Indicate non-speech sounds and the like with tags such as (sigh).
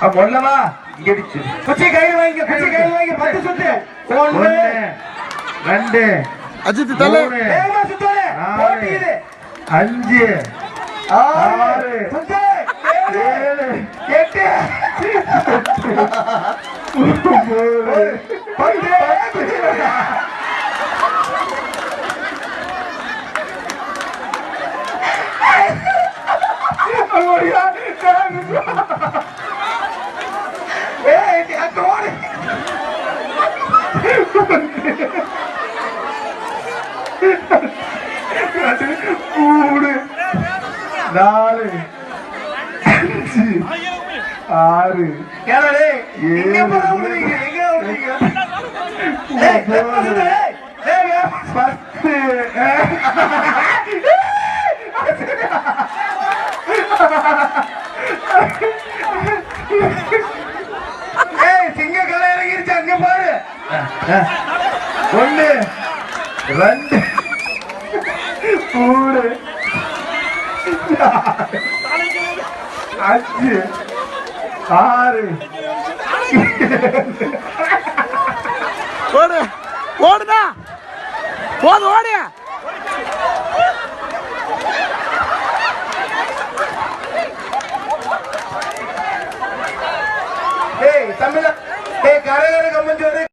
ஒல்லவா இடிச்சு குச்சி கையில் வாங்கி குச்சி கையில் வாங்கி பத்து சுத்து. ஒண்ணு ரெண்டு அஜித் தலை. வேகமா இது அஞ்சு ஆறு ஏழு எட்டு. (laughs) பத்து. ஏய் அங்க ஓடு மூணு நாலு. அஞ்சு. ஆறு. ஏடா டேய் ஏழு. இங்க ஒண்ணு ரெண்டு. மூணு. அஞ்சு. ஆறு. ஓடு ஓடுதா போது ஓடு. தமிழ ஏ கரகர கம்மஞ்சோரு